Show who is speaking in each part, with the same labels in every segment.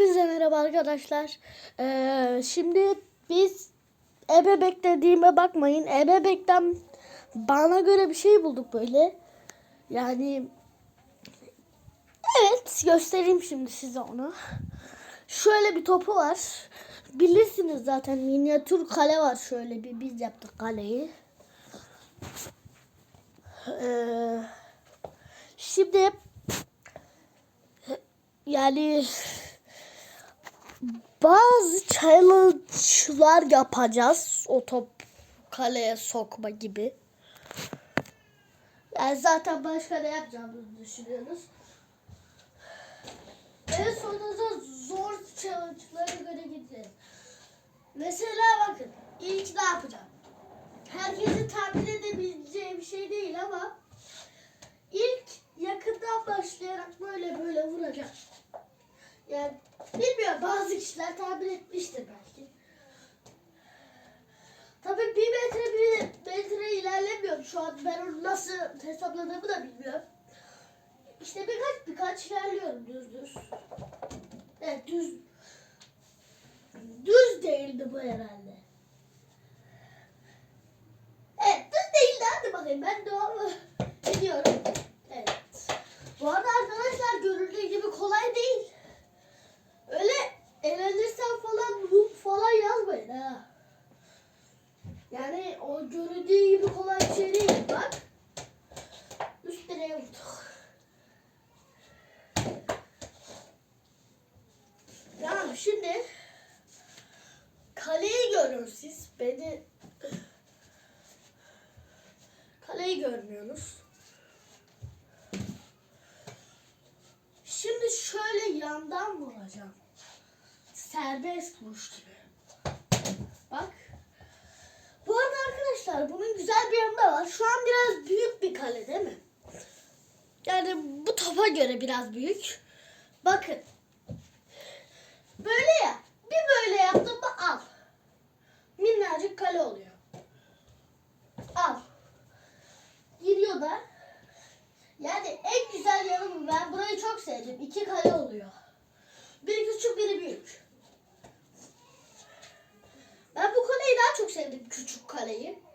Speaker 1: Hepinize merhaba arkadaşlar. Ee, şimdi biz ebebek dediğime bakmayın. Ebebekten bana göre bir şey bulduk böyle. Yani evet göstereyim şimdi size onu. Şöyle bir topu var. Bilirsiniz zaten minyatür kale var şöyle bir biz yaptık kaleyi. Ee, şimdi yani bazı challenge'lar yapacağız. O top kaleye sokma gibi. Yani zaten başka ne yapacağımızı düşünüyoruz. En sonunda zor challenge'lara göre gideceğiz. Mesela bakın ilk ne yapacağım? Herkesin tahmin edebileceği bir şey değil ama ilk yakından başlayarak böyle böyle vuracağım. Yani bilmiyorum bazı kişiler tahmin etmiştir belki. Tabii bir metre bir metre ilerlemiyorum şu an. Ben onu nasıl hesapladığımı da bilmiyorum. İşte birkaç birkaç ilerliyorum düz düz. Evet düz. Düz değildi bu herhalde. Evet düz değildi hadi bakayım ben devam ediyorum. Evet. Bu arada arkadaşlar görüldüğü gibi kolay değil. Öyle elenirsen falan ruh ha. Yani o görüldüğü gibi kolay bir şey değil. Bak. Üst direğe vurduk. Tamam şimdi kaleyi görüyorsunuz siz. Beni kaleyi görmüyorsunuz. Şimdi şöyle yandan vuracağım. Serbest vuruş gibi. Bak. Bu arada arkadaşlar bunun güzel bir yanı da var. Şu an biraz büyük bir kale değil mi? Yani bu topa göre biraz büyük. Bakın. Böyle ya. Bir böyle yaptım mı al. Minnacık kale oluyor. Al. Giriyor da. Yani en güzel yanı bu. Ben burayı çok sevdim. İki kale oluyor. Biri küçük biri büyük. Ben bu kaleyi daha çok sevdim küçük kaleyi.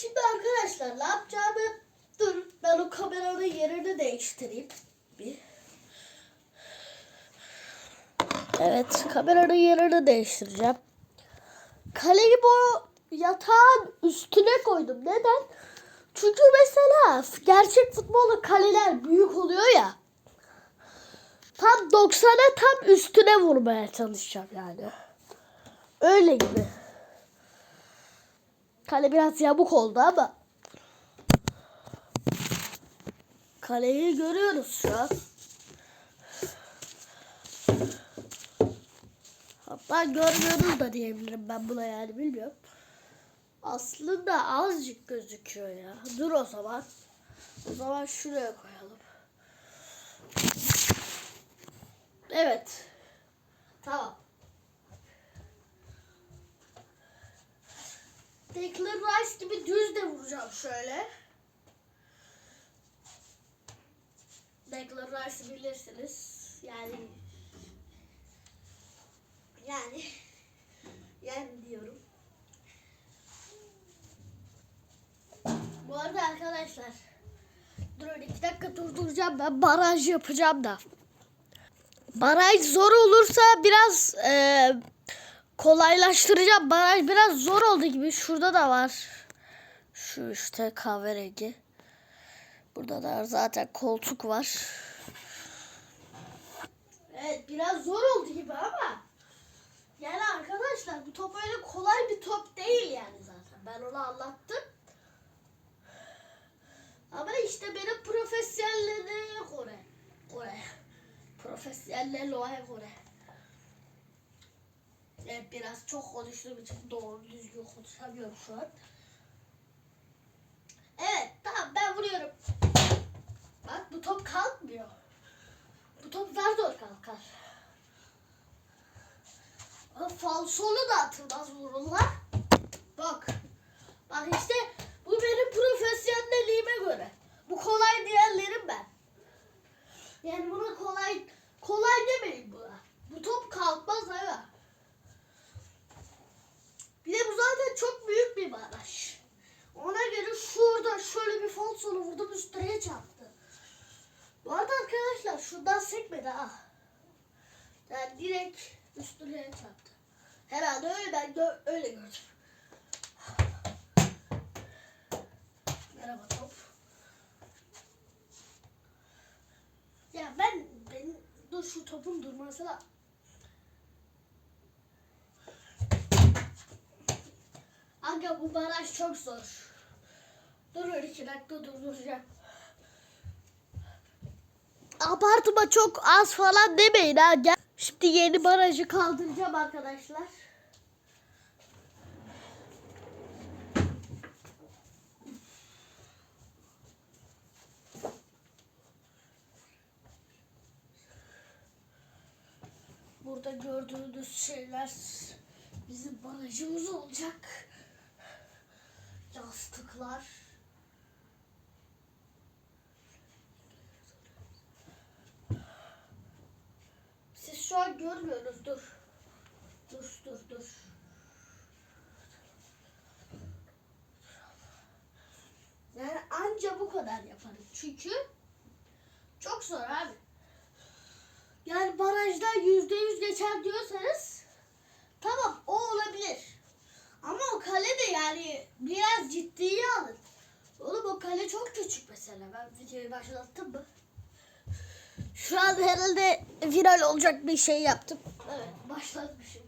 Speaker 1: Şimdi arkadaşlar ne yapacağımı dur ben o kameranın yerini değiştireyim. Bir. Evet kameranın yerini değiştireceğim. Kaleyi bu yatağın üstüne koydum. Neden? Çünkü mesela gerçek futbolda kaleler büyük oluyor ya. Tam 90'a tam üstüne vurmaya çalışacağım yani. Öyle gibi. Kale biraz yamuk oldu ama. Kaleyi görüyoruz şu an. Hatta görmüyoruz da diyebilirim ben buna yani bilmiyorum. Aslında azıcık gözüküyor ya. Dur o zaman. O zaman şuraya koyalım. Evet. Tamam. Declan Rice gibi düz de vuracağım şöyle. Declan Rice'ı bilirsiniz. Yani yani yani diyorum. Bu arada arkadaşlar durun iki dakika durduracağım ben baraj yapacağım da. Baraj zor olursa biraz e, kolaylaştıracağım. Baraj biraz zor oldu gibi. Şurada da var. Şu işte kahverengi. Burada da zaten koltuk var. Evet biraz zor oldu gibi ama yani arkadaşlar bu top öyle kolay bir top değil yani zaten. Ben onu anlattım. Ama işte benim profesyonelliğe göre. Göre. Profesyonelliğe göre. Evet biraz çok konuştuğum için doğru düzgün konuşamıyorum şu an. Evet tamam ben vuruyorum. Bak bu top kalkmıyor. Bu top zar zor kalkar. Falsolu da atılmaz vururlar. Bak. Bak işte bu benim profesyonelliğime göre. Bu kolay diyenlerim ben. Yani buna kolay kolay demeyin buna. Bu Yani direkt üstüne çarptı. Herhalde öyle ben gö- öyle gördüm. Merhaba top. Ya ben, ben dur şu topun durması da. Aga bu baraj çok zor. Dur iki dakika durduracağım. Abartıma çok az falan demeyin ha. Şimdi yeni barajı kaldıracağım arkadaşlar. Burada gördüğünüz şeyler bizim barajımız olacak. Yastıklar. Siz şu an görmüyorsunuz. Dur. Dur dur dur. Yani anca bu kadar yaparım. Çünkü çok zor abi. Yani barajda yüzde yüz geçer diyorsanız tamam o olabilir. Ama o kale de yani biraz ciddiye alın. Oğlum o kale çok küçük mesela. Ben videoyu başlattım mı? Şu an herhalde viral olacak bir şey yaptım. Evet başlatmışım.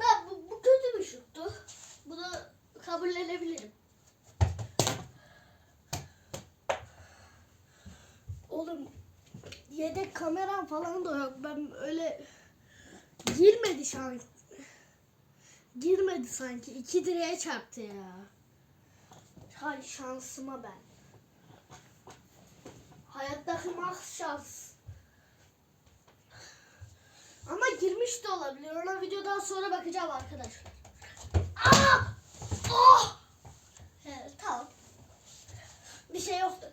Speaker 1: Ben bu, kötü bir şuttu. Bunu kabullenebilirim. Oğlum yedek kameram falan da yok. Ben öyle girmedi şu an. Girmedi sanki. İki direğe çarptı ya. Hay şansıma ben. Hayattaki max şans. Ama girmiş de olabilir. Ona videodan sonra bakacağım arkadaşlar. Aa! Oh! Evet, tamam. Bir şey yoktu.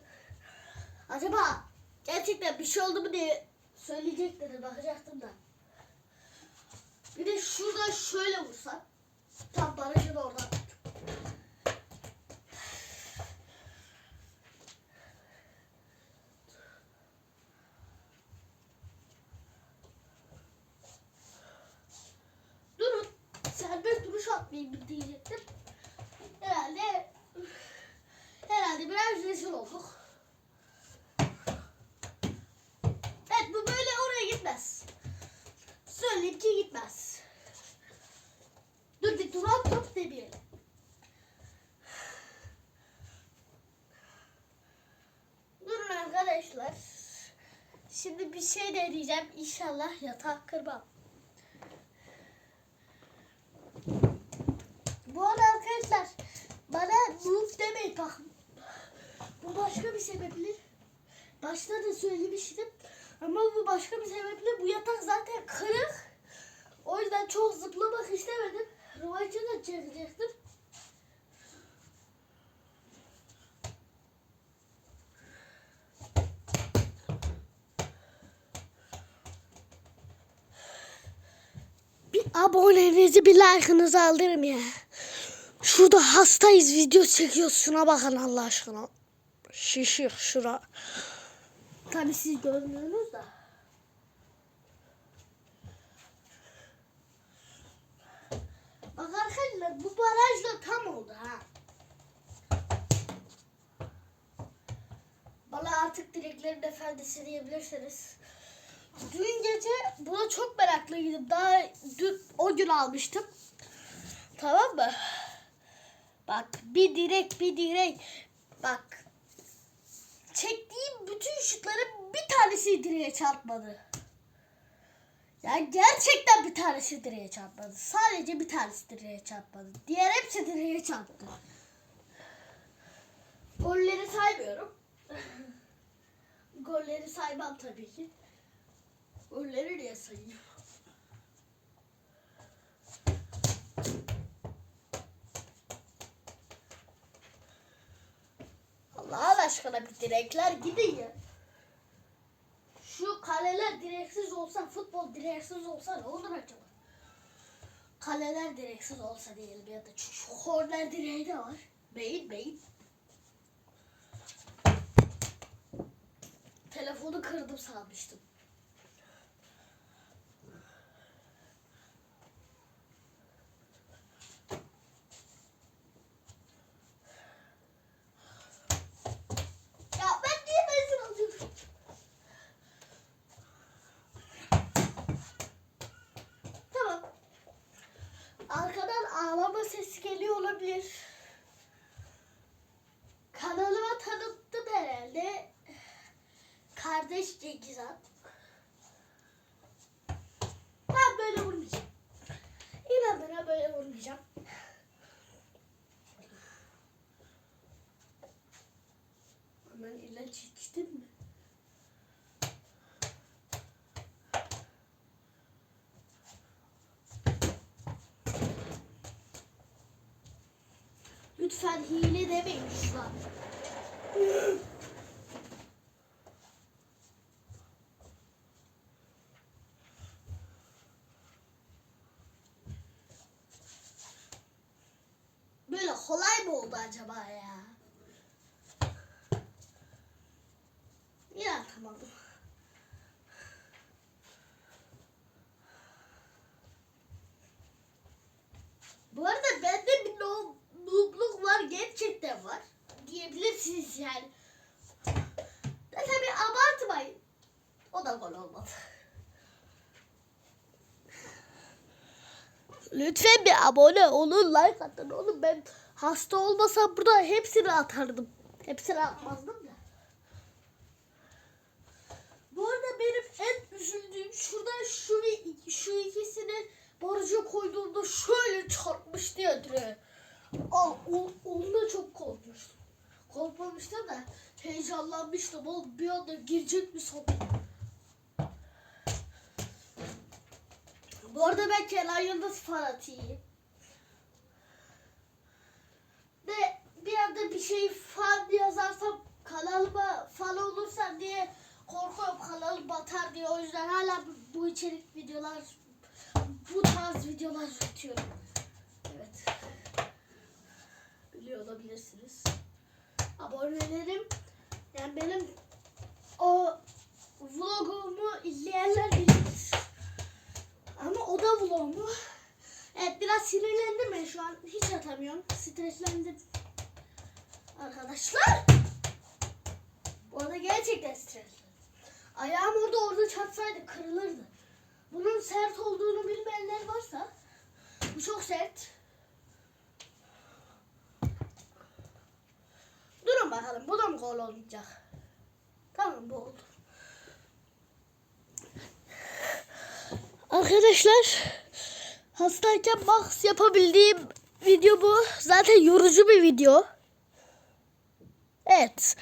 Speaker 1: Acaba gerçekten bir şey oldu mu diye söyleyecekleri bakacaktım da. Bir de şurada şöyle vursam. Tam barajın oradan. Durun. Serbest duruş atmayayım diyecektim. Herhalde herhalde biraz rezil olduk. Evet bu böyle oraya gitmez. Söyleyeyim ki gitmez. Dur bir duran top demeyelim. Durun arkadaşlar. Şey deneyeceğim. İnşallah yatağı kırmam. Bu arada arkadaşlar bana move demeyin bak. Bu başka bir sebeple. Başta da söylemiştim. Ama bu başka bir sebeple bu yatak zaten kırık. O yüzden çok zıplamak istemedim. Rövaçı da çekecektim. Abonenizi bir like'ınızı aldırım ya. Şurada hastayız video çekiyoruz. Şuna bakın Allah aşkına. Şişir şura. Tabii siz görmüyorsunuz da. Bak arkadaşlar bu baraj da tam oldu ha. Bana artık dileklerin efendisi diyebilirsiniz. Dün gece buna çok meraklıydım. Daha gün almıştım. Tamam mı? Bak bir direk bir direk. Bak. Çektiğim bütün şutların bir tanesi direğe çarpmadı. Yani gerçekten bir tanesi direğe çarpmadı. Sadece bir tanesi direğe çarpmadı. Diğer hepsi direğe çarptı. Golleri saymıyorum. Golleri saymam tabii ki. Golleri niye sayayım? Aşkına bir direkler gidin ya. Şu kaleler direksiz olsa, futbol direksiz olsa ne olur acaba? kaleler direksiz olsa diyelim ya da şu korner direği de var. Beyin beyin. Telefonu kırdım sanmıştım. 5 8. Ben böyle vurmayacağım. İnan bana böyle vurmayacağım. Ben ilaç içtim mi? Lütfen hile demeyin şu an. Bu arada bende bir no- noobluk var gerçekten var. Diyebilirsiniz yani. Da tabii abartmayın. O da gol olmadı. Lütfen bir abone olun, like atın oğlum. Ben hasta olmasam burada hepsini atardım. Hepsini atmazdım da. Bu arada benim en üzüldüğüm şurada şu ve şu ikisini barıca koyduğumda şöyle çarpmıştı ya direğe. Aa, o, onunla çok korkmuştum. Korkmamıştım da heyecanlanmıştım. Oğlum bir anda girecek mi sandım. Bu arada ben Kenan Yıldız fanatiyim. Ve bir anda bir şey fan yazarsam kanalıma fan olursam diye korkuyorum kanalım batar diye. O yüzden hala bu, içerik videolar bu tarz videolar üretiyorum. Evet. Biliyor olabilirsiniz. Abonelerim yani benim o vlogumu izleyenler bilir. Ama o da vlog mu? Evet biraz sinirlendim ben şu an. Hiç atamıyorum. Streslendim. Arkadaşlar. Bu arada gerçekten stresli. Ayağım orada orada çarpsaydı kırılırdı. Bunun sert olduğunu bilmeyenler varsa bu çok sert. Durun bakalım bu da mı gol olmayacak? Tamam bu oldu. Arkadaşlar hastayken box yapabildiğim video bu. Zaten yorucu bir video. Evet.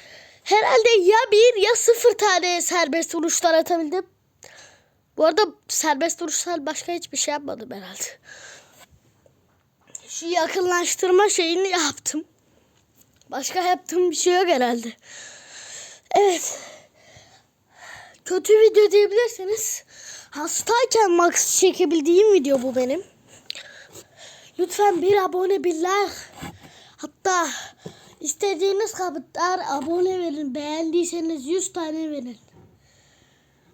Speaker 1: Herhalde ya bir ya sıfır tane serbest vuruşlar atabildim. Bu arada serbest vuruşlar başka hiçbir şey yapmadım herhalde. Şu yakınlaştırma şeyini yaptım. Başka yaptığım bir şey yok herhalde. Evet. Kötü video diyebilirsiniz. Hastayken max çekebildiğim video bu benim. Lütfen bir abone bir like. Hatta istediğiniz kadar abone verin. Beğendiyseniz 100 tane verin.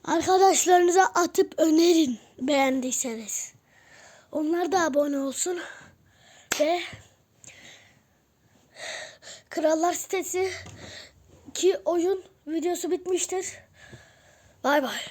Speaker 1: Arkadaşlarınıza atıp önerin beğendiyseniz. Onlar da abone olsun. Ve Krallar sitesi ki oyun videosu bitmiştir. Bay bay.